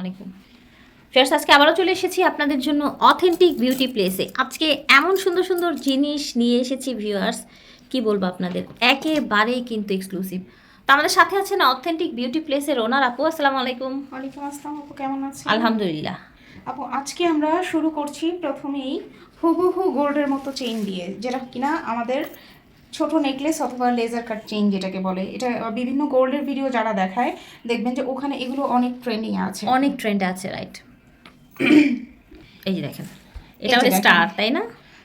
আলাইকুম। ফ্রেন্ডস আজকে আবারও চলে এসেছি আপনাদের জন্য অথেন্টিক বিউটি প্লেসে আজকে এমন সুন্দর সুন্দর জিনিস নিয়ে এসেছি ভিউয়ার্স কি বলব আপনাদের? একেবারেই কিন্তু এক্সক্লুসিভ তো আমাদের সাথে আছেন অথেন্টিক বিউটি প্লেসের ওনার আপু আসসালামু আলাইকুম। ওয়ালাইকুম আসসালাম আপু কেমন আছেন? আলহামদুলিল্লাহ। আপু আজকে আমরা শুরু করছি প্রথমেই হুবহু গোল্ডের মতো চেইন দিয়ে যেটা কিনা আমাদের ছোট নেকলেস অথবা লেজার কাট চেইন যেটাকে বলে এটা বিভিন্ন গোল্ডের ভিডিও যারা দেখায় দেখবেন যে ওখানে এগুলো অনেক ট্রেন্ডিং আছে। অনেক ট্রেন্ড আছে রাইট এই যে দেখেন এটা হচ্ছে স্টার তাই না?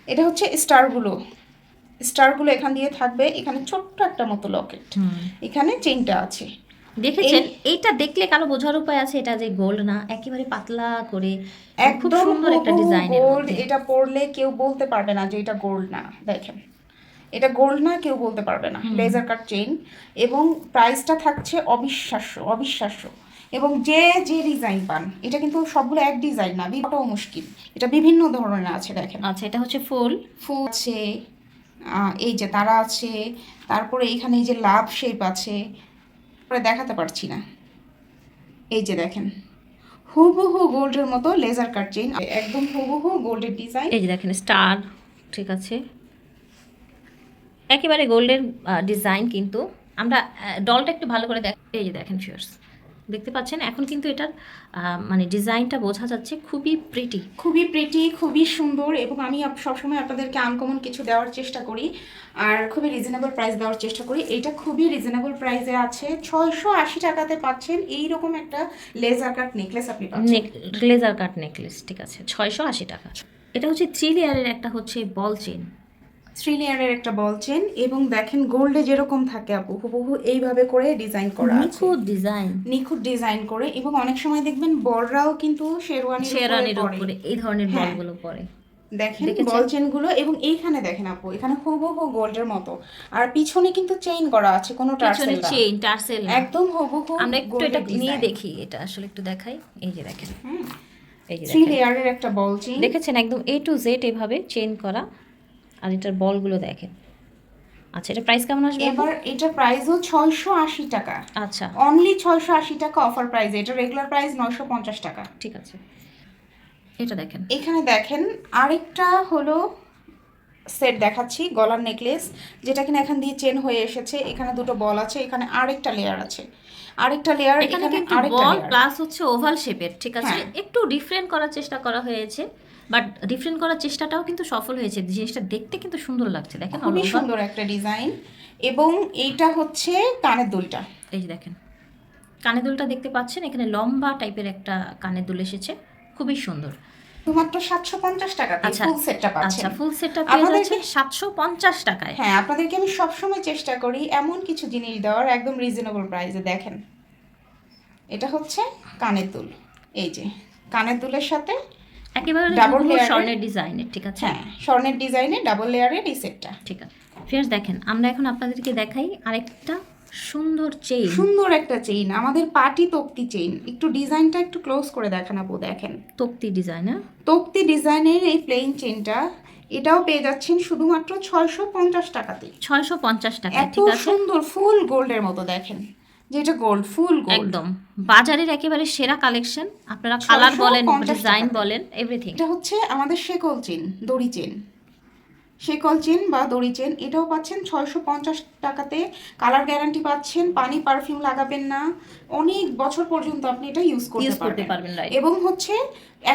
এটা হচ্ছে স্টারগুলো স্টারগুলো এখান দিয়ে থাকবে এখানে ছোট্ট একটা মতো লকেট এখানে চেইনটা আছে। দেখেছেন? এইটা দেখলে কালো বোঝার উপায় আছে? এটা যে গোল্ড না একেবারে পাতলা করে খুব একদম সুন্দর একটা ডিজাইনের গোল্ড এটা পরলে কেউ বলতে পারবে না যে এটা গোল্ড না। দেখেন। এটা গোল্ড না কেউ বলতে পারবে না। লেজার কাট চেইন এবং প্রাইসটা থাকছে অবিশ্বাস্য অবিশ্বাস্য। এবং যে যে ডিজাইন পান এটা কিন্তু সবগুলো এক ডিজাইন না বিবাহটাও মুশকিল। এটা বিভিন্ন ধরনের আছে দেখেন। আচ্ছা এটা হচ্ছে ফুল। ফুল আছে এই যে তারা আছে তারপরে এখানে এই যে লাভ শেপ আছে পরে দেখাতে পারছি না। এই যে দেখেন হুবহু গোল্ডের মতো লেজার কাট চেইন একদম হুবহু গোল্ডের ডিজাইন এই যে দেখেন স্টার ঠিক আছে। একেবারে গোল্ডের ডিজাইন কিন্তু আমরা ডলটা একটু ভালো করে দেখ এই যে দেখেন ফিয়ার্স দেখতে পাচ্ছেন? এখন কিন্তু এটার মানে ডিজাইনটা বোঝা যাচ্ছে খুবই প্রিটি খুবই প্রিটি খুবই সুন্দর এবং আমি সবসময় আপনাদেরকে আনকমন কিছু দেওয়ার চেষ্টা করি আর খুবই রিজনেবল প্রাইস দেওয়ার চেষ্টা করি। এটা খুবই রিজনেবল প্রাইসে আছে। ছয়শো আশি টাকাতে পাচ্ছেন এইরকম একটা লেজার কাট নেকলেস আপনি পাচ্ছেন। লেজার কাট নেকলেস ঠিক আছে ছয়শো আশি টাকা। এটা হচ্ছে থ্রি লেয়ারের একটা হচ্ছে বল চেন থ্রি লেয়ারের একটা বল চেন এবং দেখেন গোল্ডে যেরকম থাকে আপু হুবহু এইভাবে করে ডিজাইন করা নিখুঁত ডিজাইন। নিখুঁত ডিজাইন করে এবং অনেক সময় দেখবেন বড়রাও কিন্তু শেরওয়ানি শেরানির উপরে এই ধরনের হ্যাঁ। বলগুলো পরে। দেখেন বল চেনগুলো এবং এইখানে দেখেন আপু এখানে হুবহু গোল্ডের মতো। আর পিছনে কিন্তু চেইন করা আছে কোনো টার্সেল না। চেইন টার্সেল একদম হুবহু আমরা একটু এটা নিয়ে দেখি এটা আসলে একটু দেখাই। এই যে দেখেন। এই যে থ্রি লেয়ারের একটা বল চেইন। দেখেছেন একদম এ টু জেড এভাবে চেইন করা। আর এটার বলগুলো দেখেন। আচ্ছা এটা প্রাইস কেমন আসবে? এবার এটার প্রাইসও ছয়শো আশি টাকা। আচ্ছা। অনলি ছয়শো আশি টাকা অফার প্রাইস এটা রেগুলার প্রাইস নয়শো পঞ্চাশ টাকা। ঠিক আছে। এটা দেখেন। এখানে দেখেন আরেকটা হলো সেট দেখাচ্ছি গলার নেকলেস যেটা কিনা এখান দিয়ে চেন হয়ে এসেছে। এখানে দুটো বল আছে এখানে আরেকটা লেয়ার আছে। আরেকটা লেয়ার এখানে কিন্তু আরেকটা বল প্লাস হচ্ছে ওভাল শেপের ঠিক আছে? হ্যাঁ। একটু ডিফারেন্ট করার চেষ্টা করা হয়েছে। বাট ডিফারেন্ট করার চেষ্টাটাও কিন্তু সফল হয়েছে। জিনিসটা দেখতে কিন্তু সুন্দর লাগছে। দেখেন খুবই সুন্দর একটা ডিজাইন এবং এইটা হচ্ছে কানের দুলটা। এই যে দেখেন কানের দুলটা দেখতে পাচ্ছেন এখানে লম্বা টাইপের একটা কানের দুল এসেছে। খুবই সুন্দর। শুধুমাত্র সাতশো পঞ্চাশ টাকা আচ্ছা ফুল সেটটা আচ্ছা পাচ্ছেন ফুল সেটটা পেয়ে যাচ্ছেন সাতশো পঞ্চাশ টাকায়। হ্যাঁ আপনাদেরকে আমি সবসময় চেষ্টা করি এমন কিছু জিনিস দেওয়ার একদম রিজনেবল প্রাইসে দেখেন এটা হচ্ছে কানের দুল। এই যে কানের দুলের সাথে একেবারে Double স্বর্ণের ডিজাইনের ঠিক আছে? হ্যাঁ স্বর্ণের ডিজাইনে ডাবল লেয়ারের এই সেটটা ঠিক আছে। ফিয়ার্স দেখেন আমরা এখন আপনাদেরকে দেখাই আরেকটা সুন্দর চেইন সুন্দর একটা চেইন আমাদের পাটি তক্তি চেইন একটু ডিজাইনটা একটু ক্লোজ করে দেখান আপু দেখেন। তক্তি ডিজাইন হ্যাঁ? তক্তি ডিজাইনের এই প্লেন চেইনটা এটাও পেয়ে যাচ্ছেন শুধুমাত্র ছয়শো পঞ্চাশ টাকাতে ছয়শো পঞ্চাশ টাকা এত সুন্দর ফুল গোল্ডের মতো দেখেন। যেটা গোল্ড ফুল গোল্ড একদম। বাজারের একেবারে সেরা কালেকশন আপনারা কালার বলেন ডিজাইন বলেন এভরিথিং এটা হচ্ছে আমাদের শেকল চেন দড়ি চেন। শেকল চেন বা দড়ি চেন এটাও পাচ্ছেন ছয়শো পঞ্চাশ টাকাতে। কালার গ্যারান্টি পাচ্ছেন পানি পারফিউম লাগাবেন না। অনেক বছর পর্যন্ত আপনি এটা ইউজ করতে পারবেন। পারবেন এবং হচ্ছে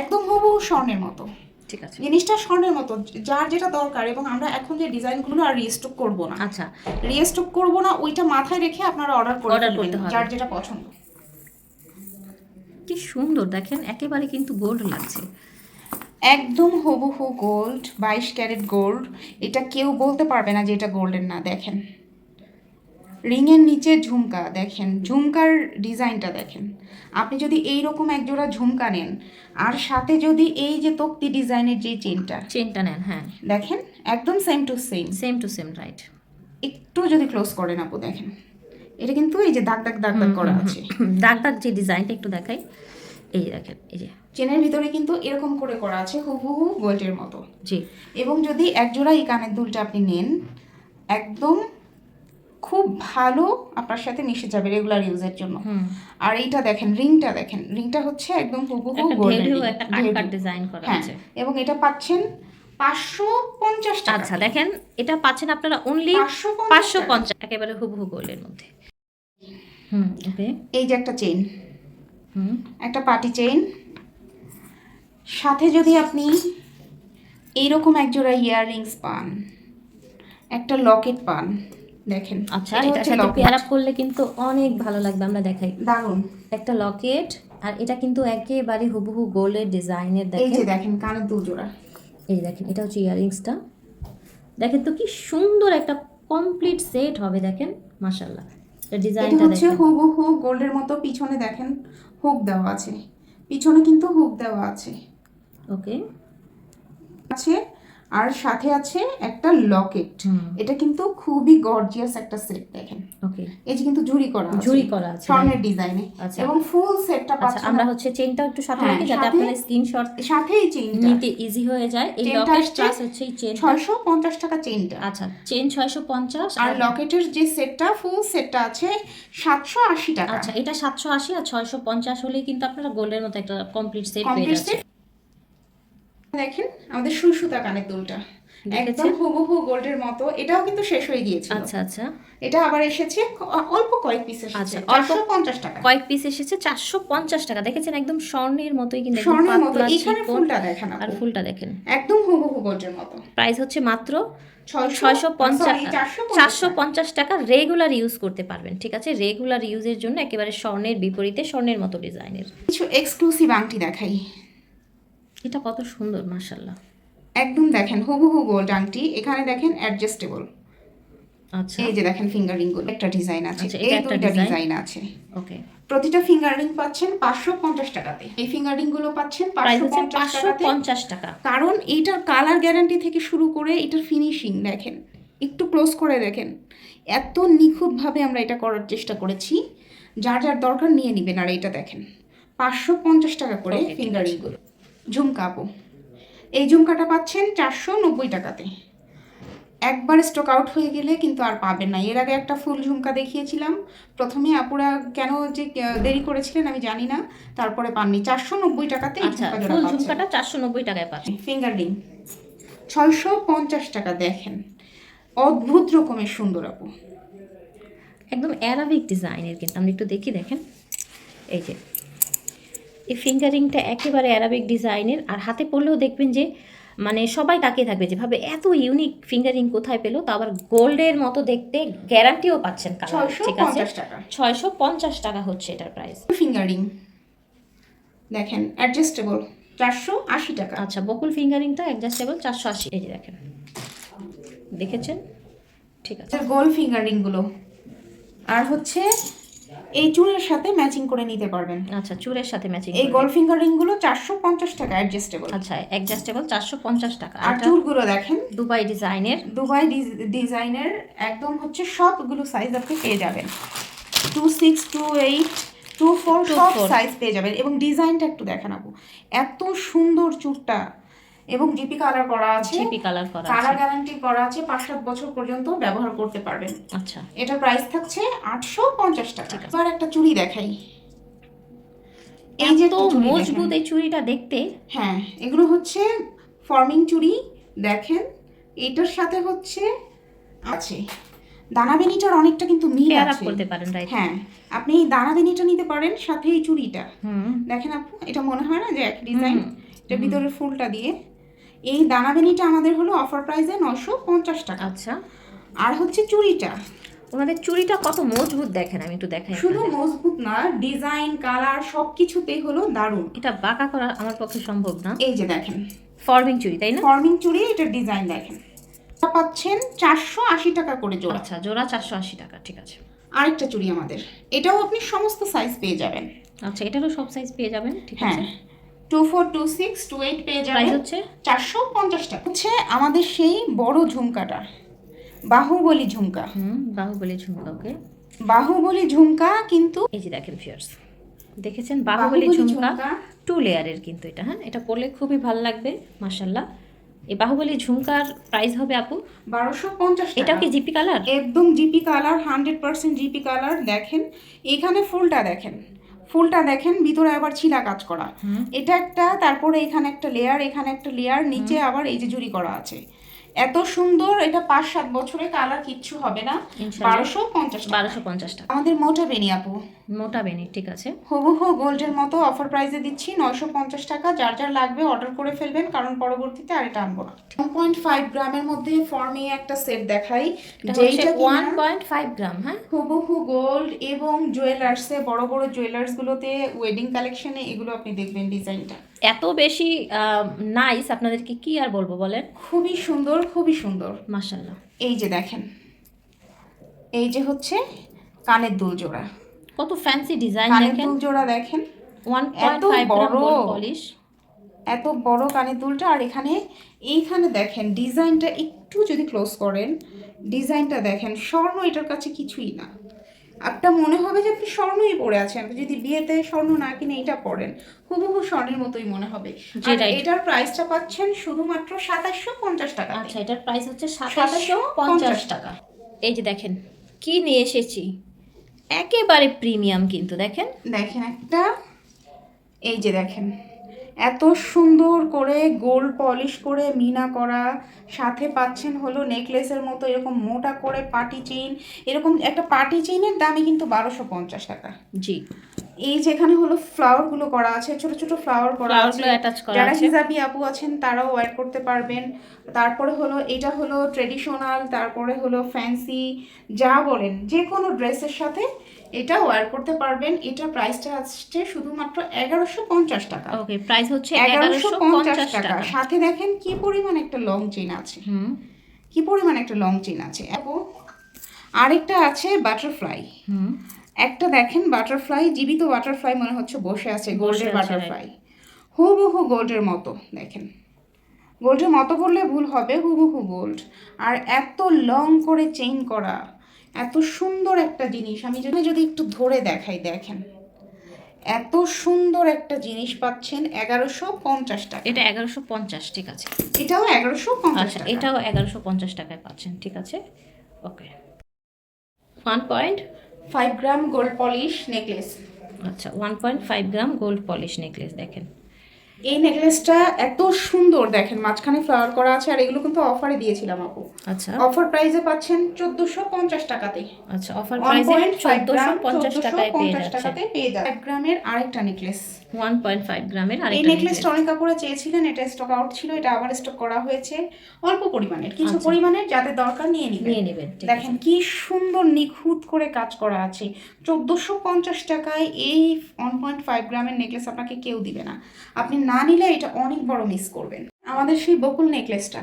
একদম হুবহু স্বর্ণের মতো। ঠিক আছে। জিনিসটা স্বর্ণের মতো যার যেটা দরকার এবং আমরা এখন যে ডিজাইনগুলো আর রিস্টক করব না। আচ্ছা। রিস্টক করব না ওইটা মাথায় রেখে আপনারা অর্ডার করে ফেলবেন, করতে হবে। যার যেটা পছন্দ। কি সুন্দর দেখেন একেবারে কিন্তু গোল্ড লাগছে। একদম হুবহু গোল্ড বাইশ ক্যারেট গোল্ড এটা কেউ বলতে পারবে না যে এটা গোল্ডের না দেখেন। রিংয়ের নিচে ঝুমকা দেখেন ঝুমকার ডিজাইনটা দেখেন। আপনি যদি এই রকম একজোড়া ঝুমকা নেন আর সাথে যদি এই যে তক্তি ডিজাইনের যে চেনটা চেনটা নেন হ্যাঁ। দেখেন একদম same to same same to same right একটু যদি ক্লোজ করেন আপু দেখেন। এটা কিন্তু এই যে দাগ দাগ দাগ দাগ করা আছে। দাগ দাগ যে ডিজাইনটা একটু দেখাই। এই দেখেন এই যে। চেনের ভিতরে কিন্তু এরকম করে করা আছে হুবহু গোল্ডের মতো। জি। এবং যদি এক জোড়া এই কানের দুলটা আপনি নেন একদম খুব ভালো আপনার সাথে মিশে যাবে রেগুলার ইউজের জন্য। আর এইটা দেখেন রিংটা দেখেন। রিংটা হচ্ছে একদম হুবহু ডিজাইন করা হ্যাঁ আছে। এবং এটা পাচ্ছেন পাঁচশো পঞ্চাশ টাকা আচ্ছা দেখেন এটা পাচ্ছেন আপনারা অনলি পাঁচশো পঞ্চাশ একেবারে হুবহু গোল্ডের মধ্যে। হুম এই যে একটা চেইন হুম। একটা পার্টি চেইন সাথে যদি আপনি এইরকম একজোড়া ইয়াররিংস পান একটা লকেট পান দেখেন। আচ্ছা এটা এটার সাথে। পেয়ার আপ করলে কিন্তু অনেক ভালো লাগবে আমরা দেখাই। দারুণ। একটা লকেট আর এটা কিন্তু একেবারে হুবহু গোল্ডের ডিজাইনের এই দেখেন যে দেখেন। কানের দু জোড়া। এই দেখেন এটা হচ্ছে ইয়ারিংসটা দেখেন তো কি সুন্দর একটা কমপ্লিট সেট হবে দেখেন। এটা ডিজাইনটা হচ্ছে হুবহু গোল্ডের মতো পিছনে দেখেন হুক দেওয়া আছে। পিছনে কিন্তু হুক দেওয়া আছে। ওকে আছে আর সাথে আছে একটা লকেট। এটা কিন্তু খুবই গর্জিয়াস একটা সেট দেখেন। ওকে এই যে কিন্তু ঝুরি করা ঝুরি করা আছে স্বর্ণের ডিজাইনে। আচ্ছা। এবং ফুল সেটটা আচ্ছা পাচ্ছেন আমরা হচ্ছে চেনটা একটু সাথে হ্যাঁ, রাখি যাতে সাথে- আপনারা স্ক্রিনশট সাথেই চেইনটা নিতে ইজি হয়ে যায়। এই লকেট প্লাস হচ্ছে এই ছয়শো পঞ্চাশ টাকা চেইনটা আচ্ছা চেন ছয়শো পঞ্চাশ আর লকেটের যে সেটটা ফুল সেটটা আছে সাতশো আশি টাকা। আচ্ছা এটা সাতশো আশি আর ছয়শো পঞ্চাশ হলেই কিন্তু আপনারা গোল্ডের মতো একটা কমপ্লিট সেট পেয়ে কমপ্লিট যাচ্ছে সেট দেখেন আমাদের সুসুতা কানের দুলটা। একদম হুবহু গোল্ডের মতো। এটাও কিন্তু শেষ হয়ে গিয়েছিল। আচ্ছা আচ্ছা। এটা আবার এসেছে অল্প কয়েক পিস এসেছে। আচ্ছা, অল্প- পঞ্চাশ টাকা। কয়েক পিস এসেছে চারশো পঞ্চাশ টাকা। দেখেছেন একদম স্বর্ণের মতোই কিন্তু স্বর্ণের মতো। এখানে ফুলটা দেখেন আর ফুলটা দেখেন। একদম হুবহু গোল্ডের মতো। প্রাইস হচ্ছে মাত্র ছয়শো ছয়শো পঞ্চাশ চারশো চারশো পঞ্চাশ টাকা রেগুলার ইউজ করতে পারবেন ঠিক আছে? রেগুলার ইউজের জন্য একেবারে স্বর্ণের বিপরীতে স্বর্ণের মতো ডিজাইনের কিছু এক্সক্লুসিভ আংটি দেখাই। এটা কত সুন্দর মাশাল্লাহ একদম দেখেন হুবহু গোল্ড আংটি এখানে দেখেন অ্যাডজাস্টেবল আচ্ছা। এই যে দেখেন ফিঙ্গারিংগুলো একটা ডিজাইন আছে আচ্ছা, এই design। ডিজাইন আছে। ওকে। প্রতিটা ফিঙ্গারিং পাচ্ছেন পাঁচশো পঞ্চাশ টাকাতে। এই ফিঙ্গারিংগুলো পাচ্ছেন পাঁচশো পঞ্চাশ টাকা। কারণ এইটার কালার গ্যারান্টি থেকে শুরু করে এটার ফিনিশিং দেখেন একটু ক্লোজ করে দেখেন এত নিখুঁতভাবে আমরা এটা করার চেষ্টা করেছি যার যার দরকার নিয়ে নেবেন আর এটা দেখেন পাঁচশো পঞ্চাশ টাকা করে ফিঙ্গারিংগুলো ঝুমকা আপু এই ঝুমকাটা পাচ্ছেন চারশো নব্বই টাকাতে। একবার স্টক আউট হয়ে গেলে কিন্তু আর পাবেন না। এর আগে একটা ফুল ঝুমকা দেখিয়েছিলাম। প্রথমে আপুরা কেন যে দেরি করেছিলেন আমি জানি না। তারপরে পাননি। চারশো নব্বই টাকাতে এই আচ্ছা। ঝুমকাটা চারশো নব্বই টাকায় পাচ্ছেন। ফিঙ্গার রিং ছয়শো পঞ্চাশ টাকা দেখেন। অদ্ভুত রকমের সুন্দর আপু। একদম অ্যারাবিক ডিজাইনের কিন্তু। আমরা একটু দেখি দেখেন। এই যে এই ফিঙ্গারিংটা একেবারে অ্যারাবিক ডিজাইনের আর হাতে পড়লেও দেখবেন যে মানে সবাই তাকিয়ে থাকবে যেভাবে এত ইউনিক ফিঙ্গারিং কোথায় পেল তা আবার গোল্ডের মতো দেখতে গ্যারান্টিও পাচ্ছেন ঠিক আছে? ছয়শো পঞ্চাশ টাকা। হচ্ছে এটার প্রাইস ফিঙ্গারিং দেখেন অ্যাডজাস্টেবল চারশো আশি টাকা। আচ্ছা বকুল ফিঙ্গারিংটা অ্যাডজাস্টেবল চারশো আশি। এই যে দেখেন। দেখেছেন? ঠিক আছে। গোল ফিঙ্গারিংগুলো আর হচ্ছে এই চুলের সাথে ম্যাচিং করে নিতে পারবেন। আচ্ছা চুলের সাথে ম্যাচিং এই গোল ফিঙ্গার রিংগুলো চারশো পঞ্চাশ টাকা অ্যাডজাস্টেবল আচ্ছা অ্যাডজাস্টেবল চারশো পঞ্চাশ টাকা। আর এটা চুলগুলো দেখেন। দুবাই ডিজাইনের দুবাই ডিজাইনের একদম হচ্ছে সবগুলো সাইজ আপনি পেয়ে যাবেন। Two six two eight two four সব সাইজ পেয়ে যাবেন। এবং ডিজাইনটা একটু দেখেন আপু। এত সুন্দর চুলটা এবং জিপি কালার করা আছে। জিপি কালার করা কালার আছে গ্যারান্টি করা আছে পাঁচ সাত বছর পর্যন্ত ব্যবহার করতে পারবেন। আচ্ছা। এটার প্রাইস থাকছে আটশো পঞ্চাশ টাকা। এবার একটা চুড়ি দেখাই। এই যে চুড়ি মজবুত এই চুড়িটা দেখতে। হ্যাঁ এগুলো হচ্ছে ফর্মিং চুড়ি। দেখেন এটার সাথে হচ্ছে আছে। দানা বেনিটার অনেকটা কিন্তু মিল আছে। করতে পারেন রাইট হ্যাঁ আপনি এই দানা বেনিটা নিতে পারেন সাথে এই চুড়িটা। হুম। দেখেন আপু এটা মনে হয় না যে এক ডিজাইন এটা ভিতরের ফুলটা দিয়ে। এই দানা বেনিটা আমাদের হলো অফার প্রাইসে নশো পঞ্চাশ টাকা। আচ্ছা। আর হচ্ছে চুড়িটা। ওনাদের চুড়িটা কত মজবুত দেখেন আমি একটু দেখাই শুধু মজবুত না ডিজাইন কালার সব কিছুতেই হলো দারুণ। এটা বাঁকা করা আমার পক্ষে সম্ভব না। এই যে দেখেন। ফর্মিং চুড়ি তাই না? ফর্মিং চুড়ি এটা ডিজাইন দেখেন। পাচ্ছেন চারশো আশি টাকা করে জোড়া। আচ্ছা জোড়া চারশো আশি টাকা ঠিক আছে। আরেকটা চুড়ি আমাদের। এটাও আপনি সমস্ত সাইজ পেয়ে যাবেন। আচ্ছা এটারও সব সাইজ পেয়ে যাবেন ঠিক হ্যাঁ। আছে two four two six two eight পেয়ে যাবেন হচ্ছে? চারশো পঞ্চাশ টাকা। হচ্ছে আমাদের সেই বড় ঝুমকাটা বাহুবলী ঝুমকা। হুম বাহুবলী ঝুমকা ওকে বাহুবলী ঝুমকা কিন্তু এই যে দেখেন ফিয়ার্স দেখেছেন? বাহুবলী ঝুমকা টু লেয়ারের কিন্তু এটা হ্যাঁ? এটা পরলে খুবই ভালো লাগবে মাসাল্লাহ এই বাহুবলি ঝুমকার প্রাইস হবে আপু? বারোশো পঞ্চাশ এটা কি জিপি কালার একদম GP colour hundred percent GP colour দেখেন এখানে ফুলটা দেখেন। ফুলটা দেখেন ভিতরে আবার ছিলা কাজ করা এটা একটা তারপরে এখানে একটা লেয়ার এখানে একটা লেয়ার নিচে আবার এই যে জুড়ি করা আছে। এত সুন্দর এটা পাঁচ সাত বছরে কালার কিচ্ছু হবে না। বারোশো পঞ্চাশ বারোশো পঞ্চাশ টাকা। আমাদের মোটা বেনি আপু। মোটা বেনি ঠিক আছে। হুবহু গোল্ডের মতো অফার প্রাইসে দিচ্ছি নয়শো পঞ্চাশ টাকা। যার যার লাগবে অর্ডার করে ফেলবেন কারণ পরবর্তীতে আর এটা আনব না। ওয়ান পয়েন্ট ফাইভ গ্রামের মধ্যে ফর্মে একটা সেট দেখাই। যেইটা ওয়ান পয়েন্ট ফাইভ গ্রাম হ্যাঁ? হুবহু গোল্ড এবং জুয়েলার্সে বড় বড় জুয়েলার্সগুলোতে ওয়েডিং কালেকশনে এগুলো আপনি দেখবেন ডিজাইনটা এত বেশি নাইস আপনাদেরকে কি আর বলব বলেন? খুবই সুন্দর খুবই সুন্দর। মাশাল্লাহ এই যে দেখেন এই যে হচ্ছে কানের দুল জোড়া। কত ফ্যান্সি ডিজাইন কানের দুল জোড়া দেখেন ওয়ান এত বড়। পলিশ এত বড় কানের দুলটা আর এখানে এইখানে দেখেন ডিজাইনটা একটু যদি ক্লোজ করেন ডিজাইনটা দেখেন স্বর্ণ এটার কাছে কিছুই না। আপনার মনে হবে যে আপনি স্বর্ণই পরে আছেন আপনি যদি বিয়েতে স্বর্ণ না কিনে এটা পরেন হুবহু স্বর্ণের মতোই মনে হবে। আর এটার প্রাইসটা পাচ্ছেন শুধুমাত্র সাতাশশো পঞ্চাশ টাকা আচ্ছা এটার প্রাইস হচ্ছে সাতাশশো পঞ্চাশ টাকা। এই যে দেখেন কি নিয়ে এসেছি? একেবারে প্রিমিয়াম কিন্তু দেখেন। দেখেন একটা এই যে দেখেন এত সুন্দর করে গোল্ড পলিশ করে মিনা করা সাথে পাচ্ছেন হলো নেকলেসের মতো এরকম মোটা করে পাটি চেইন এরকম একটা পাটি চেইনের দামই কিন্তু বারোশো পঞ্চাশ টাকা। জি। এই যেখানে হলো ফ্লাওয়ারগুলো করা আছে ছোট ছোট ফ্লাওয়ার করা আছে। যারা হিজাবি আপু আছেন তারাও ওয়্যার করতে পারবেন। তারপরে হলো এটা হলো ট্রেডিশনাল তারপরে হলো ফ্যান্সি যা বলেন যে কোনো ড্রেসের সাথে এটা ওয়ার করতে পারবেন। এটা প্রাইসটা আসছে শুধুমাত্র এগারোশো পঞ্চাশ টাকা। ওকে প্রাইস হচ্ছে এগারোশো পঞ্চাশ টাকা। সাথে দেখেন কি পরিমাণ একটা লং চেইন আছে। হুম। কি পরিমাণ একটা লং চেইন আছে। আপু আরেকটা আছে বাটারফ্লাই হুম। একটা দেখেন বাটারফ্লাই জীবিত বাটারফ্লাই মনে হচ্ছে বসে আছে গোল্ডের বাটারফ্লাই হুবহু গোল্ডের মতো দেখেন। গোল্ডের মতো বললে ভুল হবে হুবহু গোল্ড আর এত লং করে চেইন করা এত সুন্দর একটা জিনিস। আমি যদি যদি একটু ধরে দেখাই দেখেন। এত সুন্দর একটা জিনিস পাচ্ছেন এগারোশো পঞ্চাশ টাকা। এটা এগারোশো পঞ্চাশ ঠিক আছে। এটাও এগারোশো পঞ্চাশ আচ্ছা টাকা। এটাও এগারোশো পঞ্চাশ টাকায় পাচ্ছেন ঠিক আছে? Okay. One point five gram gold polish necklace আচ্ছা one point five gram gold polish necklace দেখেন। এই নেকলেসটা এত সুন্দর দেখেন মাঝখানে ফ্লাওয়ার করা আছে আর এগুলো কিন্তু অফারে দিয়েছিলাম আপু। আচ্ছা। অফার প্রাইসে পাচ্ছেন চোদ্দশো পঞ্চাশ টাকাতে। আচ্ছা অফার প্রাইসে চোদ্দোশো পঞ্চাশ টাকায় পেয়ে যাচ্ছে টাকাতে পেয়ে এক গ্রামের আরেকটা নেকলেস ওয়ান পয়েন্ট ফাইভ গ্রামের এই নেকলেসটা অনেক কাপড়ে চেয়েছিলেন এটা স্টক আউট ছিল এটা আবার স্টক করা হয়েছে অল্প পরিমাণের কিছু পরিমাণের যাদের দরকার নিয়ে নিবেন। নিয়ে নেবেন দেখেন কি সুন্দর নিখুঁত করে কাজ করা আছে। চোদ্দোশো পঞ্চাশ টাকায় এই ওয়ান পয়েন্ট ফাইভ গ্রামের নেকলেস আপনাকে কেউ দিবে না। আপনি না নিলে এটা অনেক বড় মিস করবেন। আমাদের সেই বকুল নেকলেসটা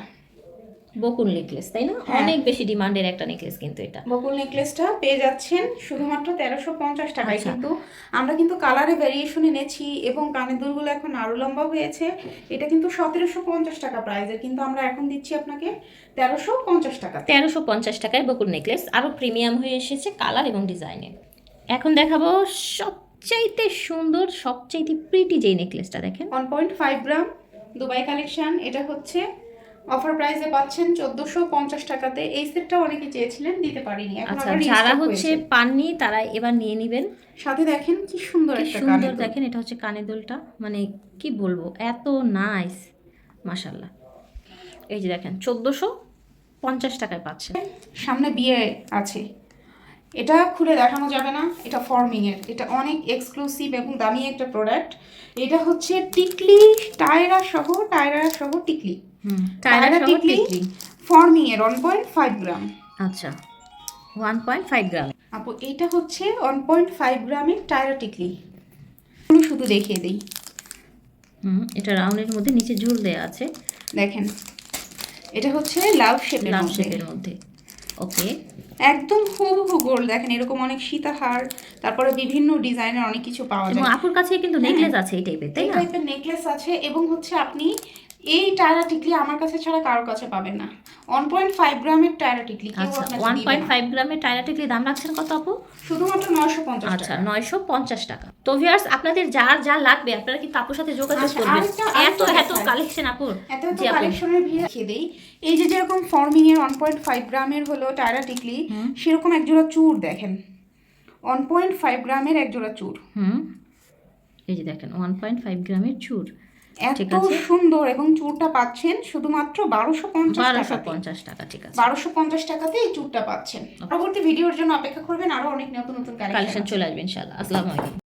বকুল নেকলেস তাই না? হ্যাঁ। অনেক বেশি ডিমান্ডের একটা নেকলেস কিন্তু এটা। বকুল নেকলেসটা পেয়ে যাচ্ছেন শুধুমাত্র তেরোশো পঞ্চাশ টাকায় আচ্ছা। কিন্তু। আমরা কিন্তু কালারে ভ্যারিয়েশন এনেছি এবং কানের দুলগুলো এখন আরও লম্বা হয়েছে। এটা কিন্তু সতেরোশো পঞ্চাশ টাকা প্রাইজের কিন্তু আমরা এখন দিচ্ছি আপনাকে তেরোশো পঞ্চাশ টাকা তেরোশো পঞ্চাশ টাকায় বকুল নেকলেস আরও প্রিমিয়াম হয়ে এসেছে কালার এবং ডিজাইনে এখন দেখাবো সবচাইতে সুন্দর সবচাইতে প্রিটি যেই নেকলেসটা দেখেন। One point five gram Dubai collection এটা হচ্ছে অফার প্রাইসে পাচ্ছেন চোদ্দোশো পঞ্চাশ টাকাতে। এই সেটটা অনেকে চেয়েছিলেন দিতে পারিনি। এখন আচ্ছা যারা হচ্ছে পাননি তারা এবার নিয়ে নেবেন। সাথে দেখেন কি সুন্দর একটা একটা সুন্দর দেখেন এটা হচ্ছে কানের দুলটা। মানে কি বলব এত নাইস মাশাল্লাহ এই যে দেখেন চোদ্দোশো পঞ্চাশ টাকায় পাচ্ছেন। সামনে বিয়ে আছে। এটা খুলে দেখানো যাবে না এটা ফর্মিংয়ের এটা অনেক এক্সক্লুসিভ এবং দামি একটা প্রোডাক্ট এটা হচ্ছে টিকলি টায়রা সহ টায়রা সহ টিকলি। হুম টায়রা টিকলি ফর্মিংয়ের ওয়ান পয়েন্ট ফাইভ গ্রাম। আচ্ছা ওয়ান পয়েন্ট ফাইভ গ্রাম। আপু এটা হচ্ছে ওয়ান পয়েন্ট ফাইভ গ্রামের টায়রা টিকলি। শুধু দেখিয়ে দিই। হুম এটা রাউন্ডের মধ্যে নিচে ঝুল দেওয়া আছে। দেখেন এটা হচ্ছে লাভ শেপের লাভ শেপের মধ্যে। ওকে একদম হুবহু গোল। দেখেন এরকম অনেক সীতাহার তারপরে বিভিন্ন ডিজাইনের অনেক কিছু পাওয়া যায়। আপুর কাছে কিন্তু নেকলেস আছে এই টাইপের তাই এই না? টাইপের নেকলেস আছে এবং হচ্ছে আপনি এই টায়রা টিকলি আমার কাছে ছাড়া কারোর কাছে পাবেন না। ওয়ান পয়েন্ট ফাইভ গ্রামের টায়রা টিকলি ওয়ান পয়েন্ট ফাইভ গ্রামের টাইরা টিকলি দাম রাখছেন কত আপু? শুধুমাত্র নয়শো পঞ্চাশ আচ্ছা নয়শো পঞ্চাশ টাকা। তো ভিউয়ার্স আপনাদের যার যা লাগবে আপনারা কিন্তু আপুর সাথে যোগাযোগ আচ্ছা, করবেন। এত এত কালেকশন আপুর। এত এত কালেকশনের ভিড় দেখিয়ে দেই। এই যে যেরকম ফর্মিং এর ওয়ান পয়েন্ট ফাইভ গ্রামের হলো টায়রা টিকলি সেরকম একজোড়া চুর দেখেন। ওয়ান পয়েন্ট ফাইভ গ্রামের একজোড়া চুর। হুম। এই যে দেখেন ওয়ান পয়েন্ট ফাইভ গ্রামের চুর। এত সুন্দর এবং চুরটা পাচ্ছেন শুধুমাত্র বারোশো পঞ্চাশ বারোশো পঞ্চাশ টাকা ঠিক আছে। বারোশো পঞ্চাশ টাকাতে এই চুরটা পাচ্ছেন। পরবর্তী ভিডিওর জন্য অপেক্ষা করবেন আরও অনেক নতুন নতুন কালেকশন চলে আসবেন ইনশাল্লাহ আসসালামু আলাইকুম।